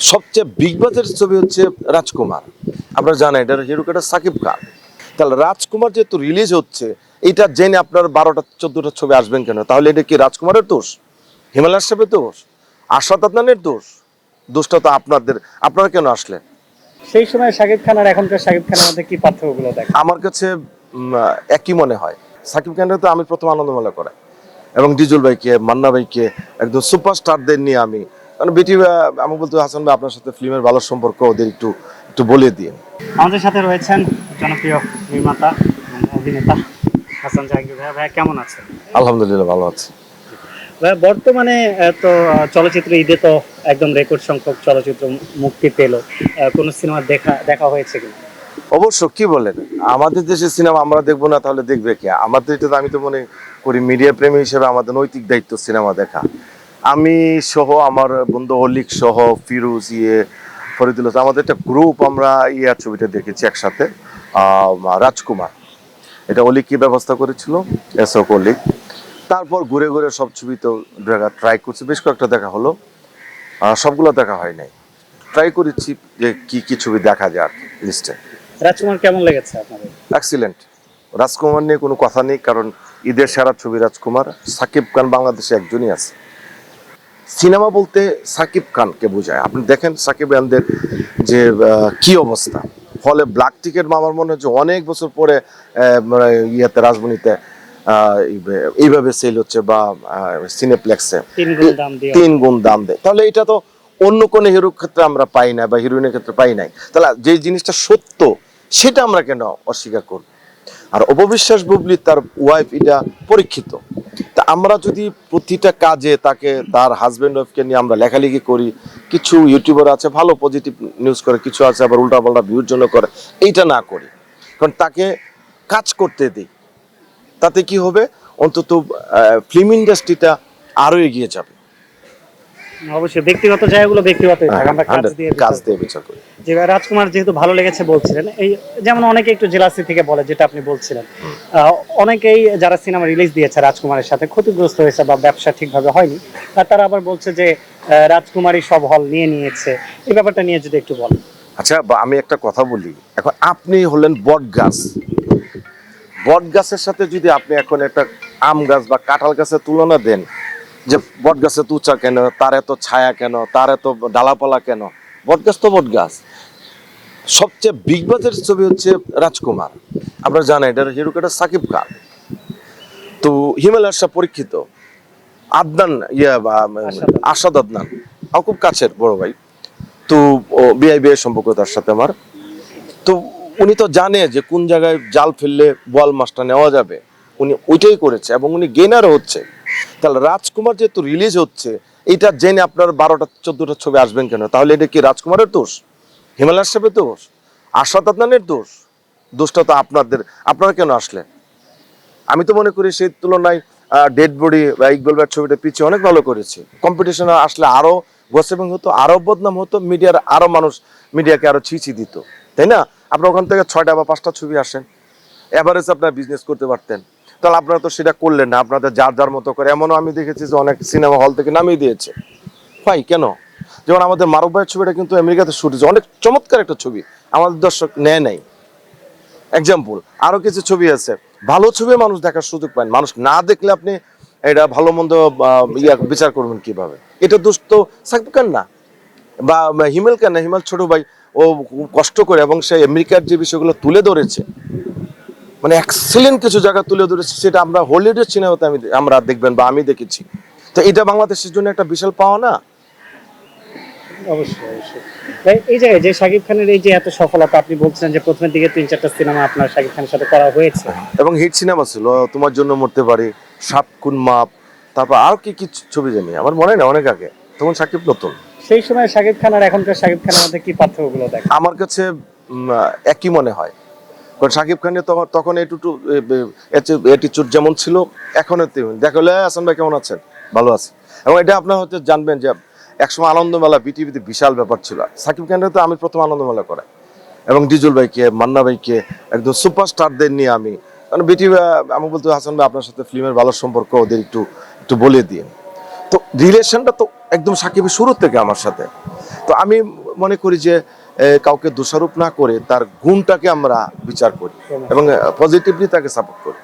সবচেয়ে বিগ বাজের ছবি হচ্ছে রাজকুমার। আপনারা জানেন এটা হিরোকাটা সাকিব খান। তাহলে রাজকুমার যেহেতু রিলিজ হচ্ছে এটা জেনে আপনার বারোটা চোদ্দটা ছবি আসবেন কেন? তাহলে এটা কি রাজকুমারের দোষ? হিমালয় সাহেবের দোষ? আশাদ আদনানের দোষ? দোষটা তো আপনাদের আপনারা কেন আসলেন? সেই সময় শাকিব খান আর এখনকার শাকিব খানের মধ্যে কি পার্থক্যগুলো দেখেন? আমার কাছে একই মনে হয়। সাকিব খানের তো আমি প্রথম আনন্দমেলা করাই। এবং ডিজুল ভাইকে মান্না ভাইকে একদম সুপারস্টারদের নিয়ে আমি কারণ বেটি আহ, আমি বলতে হাসান ভাই আপনার সাথে ফিল্মের ভালো সম্পর্ক ওদের একটু একটু বলে দিন। আমাদের সাথে রয়েছেন জনপ্রিয় নির্মাতা অভিনেতা হাসান জাহাঙ্গীর ভাইয়া। ভাইয়া কেমন আছেন? আলহামদুলিল্লাহ ভালো আছে। ভাইয়া বর্তমানে তো চলচ্চিত্র ঈদে তো একদম রেকর্ড সংখ্যক চলচ্চিত্র মুক্তি পেল। কোনো সিনেমা দেখা দেখা হয়েছে কিনা? অবশ্য কি বলেন? আমাদের দেশের সিনেমা আমরা দেখব না তাহলে দেখবে কে? আমাদের এটা তো আমি তো মনে করি মিডিয়া প্রেমী হিসেবে আমাদের নৈতিক দায়িত্ব সিনেমা দেখা। আমি সহ আমার বন্ধু অলিক সহ ফিরোজ ইয়ে ফরিদুল আমাদের একটা গ্রুপ আমরা ইয়া ছবিটা দেখেছি একসাথে রাজকুমার। এটা অলিক কি ব্যবস্থা করেছিল? এসক অলিক। তারপর ঘুরে ঘুরে সব ছবি তো দেখা ট্রাই করছি। বেশ কয়েকটা দেখা হলো। সবগুলো দেখা হয় নাই। ট্রাই করেছি যে কি কি ছবি দেখা যায় আর লিস্টে রাজকুমার কেমন লেগেছে আপনাদের? এক্সিলেন্ট রাজকুমার নিয়ে কোনো কথা নেই কারণ ঈদের সেরা ছবি রাজকুমার। সাকিব খান বাংলাদেশে একজনই আছে। সিনেমা বলতে সাকিব খানকে বোঝায়। আপনি দেখেন সাকিব খানদের যে কি অবস্থা। ফলে ব্ল্যাক টিকেট আমার মনে হচ্ছে অনেক বছর পরে মানে ইয়েতে রাজমণিতে এইভাবে- সেল হচ্ছে বা সিনেপ্লেক্সে তিন গুণ দাম দিয়ে। তিন গুণ দাম দেয়। তাহলে এটা তো অন্য কোনো হিরোর ক্ষেত্রে আমরা পাই না বা হিরোইনের ক্ষেত্রে পাই নাই। তাহলে যে জিনিসটা সত্য সেটা আমরা কেন অস্বীকার করব? আর অপবিশ্বাস বুবলি তার ওয়াইফ এটা পরীক্ষিত। আমরা যদি প্রতিটা কাজে তাকে তার হাজব্যান্ড ওয়াইফকে নিয়ে আমরা লেখালেখি করি কিছু ইউটিউবার আছে ভালো পজিটিভ নিউজ করে কিছু আছে আবার উল্টা পাল্টা ভিউর জন্য করে এইটা না করি। কারণ তাকে কাজ করতে দিই। তাতে কি হবে? অন্তত ফিল্ম ইন্ডাস্ট্রিটা আরও এগিয়ে যাবে। অবশ্যই ব্যক্তিগত জায়গাগুলো ব্যক্তিগত হ্যাঁ, কাজ দিয়ে বিচার করি। যে রাজকুমার যেহেতু ভালো লেগেছে বলছিলেন, এই যেমন অনেকে একটু জেলাসি থেকে বলে, যেটা আপনি বলছিলেন। অনেকেই যারা সিনেমা রিলিজ দিয়েছে রাজকুমারের সাথে, ক্ষতিগ্রস্ত হয়েছে বা ব্যবসা ঠিকভাবে হয়নি, আর তারা আবার বলছে যে রাজকুমারী সব হল নিয়ে নিয়েছে। এই ব্যাপারটা নিয়ে যদি একটু বলেন। আচ্ছা আমি একটা কথা বলি। এখন আপনি হলেন বট গাছ বট গাছের সাথে যদি আপনি এখন একটা আম গাছ বা কাঁঠাল গাছের তুলনা দেন, যে বট গাছে তুচা কেন, তার এত ছায়া কেন, তার এত ডালাপালা কেন বট গাছ তো বট গাছ সবচেয়ে বিগ বাজের ছবি হচ্ছে রাজকুমার। আপনারা জানেন এটা হিরোকাটা সাকিব খান। তো হিমালয় শাহ পরীক্ষিত। আদনান, ইয়া। আশাদ আদনান। আমার খুব কাছের, বড় ভাই। তো বিআই বিয়ের সম্পর্ক তার সাথে আমার। তো উনি তো জানে যে কোন জায়গায় জাল ফেললে বল মাছটা নেওয়া যাবে। উনি ওইটাই করেছে এবং উনি গেনারও হচ্ছে। তাহলে রাজকুমার যেহেতু রিলিজ হচ্ছে এটা জেনে আপনার বারোটা, চোদ্দটা ছবি আসবেন কেন? তাহলে এটা কি রাজকুমারের দোষ? হিমালয় সাহেবের দোষ? আশাদ আদনানের দোষ? দোষটা তো আপনাদের, আপনারা কেন আসলেন? আমি তো মনে করি সেই তুলনায় ডেড বডি বা ইকবাল ব্যাট ছবিটা পিছিয়ে অনেক ভালো করেছে। কম্পিটিশনে আসলে আরও গোসেবিং হতো, আরও বদনাম হতো, মিডিয়ার আরও মানুষ মিডিয়াকে আরও ছিচি দিত। তাই না? আপনার ওখান থেকে ছয়টা বা পাঁচটা ছবি আসেন। এভারেজ আপনার বিজনেস করতে পারতেন। তাহলে আপনারা তো সেটা করলেন না, আপনাদের যার যার মতো করে। এমনও আমি দেখেছি যে অনেক সিনেমা হল থেকে নামিয়ে দিয়েছে। ভাই, কেন? যেমন আমাদের মারুফ ভাইয়ের ছবিটা কিন্তু আমেরিকাতে শুট হয়েছে। অনেক চমৎকার একটা ছবি। আমাদের দর্শক নেয় নাই। এক্সাম্পল আরও কিছু ছবি আছে। ভালো ছবি মানুষ দেখার সুযোগ পায় মানুষ না দেখলে আপনি এটা ভালো মন্দ বিচার করবেন কীভাবে? এটা দোষ তো সাকিব খান না। বা হিমেল কেন না। হিমেল ছোট ভাই, ও কষ্ট করে এবং সে আমেরিকার যে বিষয়গুলো তুলে ধরেছে মানে এক্সেলেন্ট কিছু জায়গা তুলে ধরেছে সেটা আমরা হলিউডের সিনেমাতে আমি আমরা দেখবেন বা আমি দেখেছি। তো এটা বাংলাদেশের জন্য একটা বিশাল পাওয়া না? অবশ্যই অবশ্যই। এই জায়গায় যে শাকিব খানের এই যে এত সফলতা আপনি বলছিলেন যে প্রথমের দিকে তিন চারটা সিনেমা আপনার শাকিব খানের সাথে করা হয়েছে। এবং হিট সিনেমা ছিল তোমার জন্য মরতে পারি সাত কুন মাপ তারপর আর কি কি ছবি জানি আমার মনে না অনেক আগে তখন সাকিব নতুন। সেই সময় শাকিব খান আর এখনকার শাকিব খানের মধ্যে কি পার্থক্যগুলো দেখেন? আমার কাছে একই মনে হয়। কারণ সাকিব খানের তখন তখন এটুটু অ্যাটিচিউড যেমন ছিল এখনও তেমন। দেখা হলে হাসান ভাই কেমন আছেন? ভালো আছে। এবং এটা আপনার হয়তো জানবেন যে একসময় আনন্দমেলা বিটিভিতে বিশাল ব্যাপার ছিল। সাকিব খানের তো আমি প্রথম আনন্দমেলা করাই এবং ডিজুল ভাইকে, মান্না ভাইকে, একদম সুপারস্টারদের নিয়ে আমি কারণ বিটিভি আমি বলতে হাসান ভাই আপনার সাথে ফিল্মের ভালো সম্পর্ক, ওদের একটু একটু বলে দিয়ে তো রিলেশনটা তো একদম সাকিবের শুরু থেকে আমার সাথে। তো আমি মনে করি যে কাউকে দোষারোপ না করে তার গুণটাকে আমরা বিচার করি এবং পজিটিভলি তাকে সাপোর্ট করি।